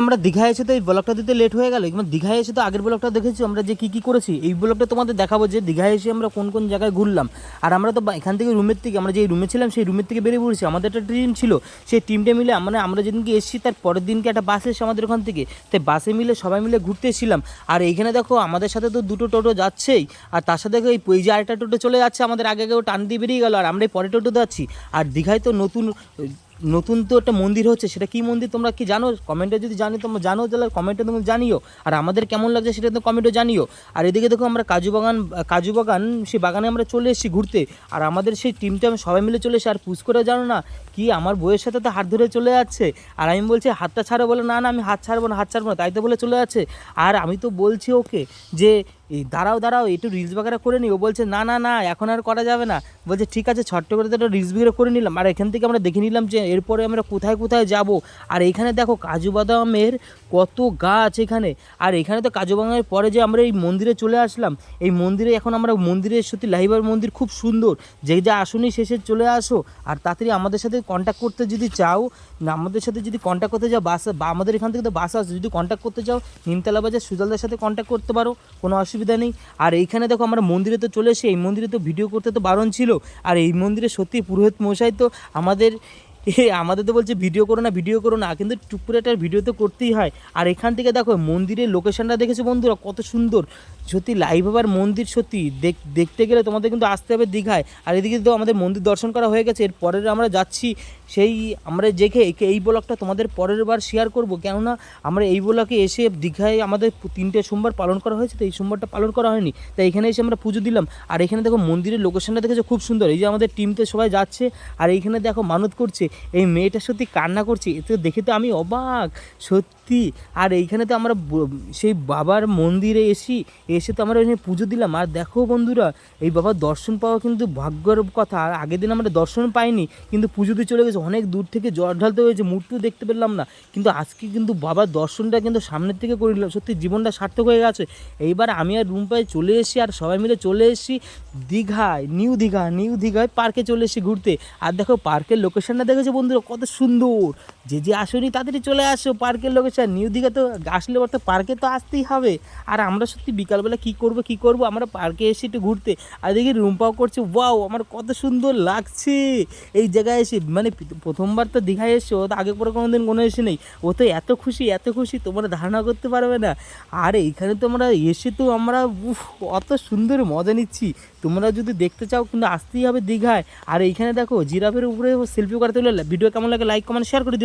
আমরা দীঘায় এসে তো এই ব্লগটা দিতে লেট হয়ে গেল। কিন্তু দীঘায় এসে তো আগের ব্লগটা দেখেছি? আমরা যে কী কী করেছি, এই ব্লগটা তোমাদের দেখাবো যে দীঘায় এসে আমরা কোন কোন জায়গায় ঘুরলাম। আর আমরা তো এখান থেকে রুমের থেকে, আমরা যে রুমে ছিলাম, সেই রুমের থেকে বেরিয়ে পড়েছি। আমাদের একটা টিম ছিল। সেই টিমটা মিলে মানে আমরা যেদিনকে এসেছি, তার পরের দিনকে একটা বাস এসে আমাদের ওখান থেকে। তাই বাসে মিলে সবাই মিলে ঘুরতে এসেছিলাম। আর এইখানে দেখো, আমাদের সাথে তো দুটো টোটো যাচ্ছেই। আর তার সাথে এই এই যে আরেকটা টোটো চলে যাচ্ছে আমাদের আগে আগে ও টান দিয়ে বেরিয়ে গেল। আর আমরা এই পরে টোটো যাচ্ছি আর দীঘায় তো নতুন নতুন তো একটা মন্দির হচ্ছে, সেটা কি মন্দির তোমরা কি জানো? কমেন্টে যদি জানি, তোমরা জানো, তাহলে কমেন্টে তোমরা জানিও। আর আমাদের কেমন লাগছে সেটা তো কমেন্টে জানিও। আর এদিকে দেখো আমরা কাজু বাগান কাজু বাগান, সেই বাগানে আমরা চলে এসেছি ঘুরতে। আর আমাদের সেই টিমটা আমি সবাই মিলে চলে এসে আর পুষ করে জানো না, কি আমার বইয়ের সাথে তো হাত ধরে চলে যাচ্ছে। আর আমি বলছি, হাতটা ছাড়ো, বলে, না না, আমি হাত ছাড়বো না, হাত ছাড়বো না। তাই তো বলে চলে যাচ্ছে। আর আমি তো বলছি ওকে যে দাঁড়াও দাঁড়াও, একটু রিলস বাগেরা করে নি ও বলছে, না না না, এখন আর করা যাবে না। বলছে, ঠিক আছে, ছোট্ট করে তো একটা রিলস বাগেরা করে নিলাম। আর এখান থেকে আমরা দেখে নিলাম যে, এরপরে আমরা কোথায় কোথায় যাব? আর এখানে দেখো, কাজু বাদামের কত গাছ এখানে। আর এখানে তো কাজু বাদামের পরে যে আমরা এই মন্দিরে চলে আসলাম, এই মন্দিরে এখন আমরা মন্দিরের সত্যি লাহিবার মন্দির খুব সুন্দর। যে যা আসুনি শেষে চলে আসো। আর তাড়াতাড়ি আমাদের সাথে কন্ট্যাক্ট করতে যদি চাও, আমাদের সাথে যদি কন্ট্যাক্ট করতে যাও, বাস, বা আমাদের এখান থেকে তো বাস আছে যদি কন্ট্যাক্ট করতে চাও, নিমতলা বাজার সুজলদার সাথে কন্ট্যাক্ট করতে পারো, কোনো অসুবিধা নেই। আর এইখানে দেখো আমরা মন্দিরে তো চলে এসে এই মন্দিরে তো ভিডিও করতে তো বারণ ছিল। আর এই মন্দিরে সত্যি পুরোহিত মশাই তো আমাদের আমাদের তো বলছে ভিডিও করো না, ভিডিও করো না। কিন্তু টুক একটা ভিডিও তো করতেই হয়। আর এখান থেকে দেখো, মন্দিরের লোকেশনটা দেখেছ বন্ধুরা? কত সুন্দর। সত্যি লাইভ আবার মন্দির সত্যি। দেখ- দেখতে গেলে তোমাদের কিন্তু আসতে হবে দীঘায়। আর এদিকে তো আমাদের মন্দির দর্শন করা হয়ে গেছে। এর পরের আমরা যাচ্ছি সেই আমরা দেখে একে এই ব্লগটা তোমাদের পরের বার শেয়ার করব। কেননা আমরা এই ব্লকে এসে দীঘায় আমাদের তিনটে সোমবার পালন করা হয়েছে, তো এই সোমবারটা পালন করা হয়নি। তাই এখানে এসে আমরা পুজো দিলাম। আর এখানে দেখো মন্দিরের লোকেশনটা দেখেছ? খুব সুন্দর। এই যে আমাদের টিমতে সবাই যাচ্ছে। আর এইখানে দেখো মানত করছে। এই মেয়েটার সত্যি কান্না করছে। এতে দেখে তো আমি অবাক। সত্যি আর এইখানে তো আমরা সেই বাবার মন্দিরে এসি, এসে তো আমরা এখানে পুজো দিলাম। আর দেখো বন্ধুরা, এই বাবার দর্শন পাওয়া কিন্তু ভাগ্যর কথা। আর আগের দিন আমরা দর্শন পাইনি, কিন্তু পুজো দিয়ে চলে গেছে। অনেক দূর থেকে জল ঢালতে হয়েছে, মূর্তিও দেখতে পেলাম না। কিন্তু আজকে কিন্তু বাবার দর্শনটা কিন্তু সামনের থেকে করে নিলাম। সত্যি জীবনটা সার্থক হয়ে গেছে। এইবার আমি আর রুম পায়ে চলে এসেছি, আর সবাই মিলে চলে এসেছি দীঘায়, নিউ দীঘা, নিউ দীঘায় পার্কে চলে এসেছি ঘুরতে। আর দেখো পার্কের লোকেশনটা দেখেছ বন্ধুরা, কত সুন্দর! যে যে আসনি তাড়াতাড়ি চলে আসো, পার্কের লোকেশন নিউ দীঘা তো আসলে বলতে পার্কে তো আসতেই হবে। আর আমরা সত্যি বিকালবেলা কি করব কি করব? আমরা পার্কে এসে একটু ঘুরতে। আর দেখি রুম পাও করছে, ওয়াও, আমার কত সুন্দর লাগছে! এই জায়গায় এসে মানে প্রথমবার তো দীঘায় এসে ও তো আগে পরে কোনো দিন কোনো এসে নেই। ও তো এত খুশি এত খুশি, তোমরা ধারণা করতে পারবে না। আর এইখানে তো আমরা এসে তো আমরা, উফ অত সুন্দর মজা নিচ্ছি। তোমরা যদি দেখতে চাও, কিন্তু আসতেই হবে দীঘায়। আর এইখানে দেখো, জিরাফের উপরে সেলফি করাতে ভিডিও কেমন লাগে লাইক কমেন্ট শেয়ার করে দিও।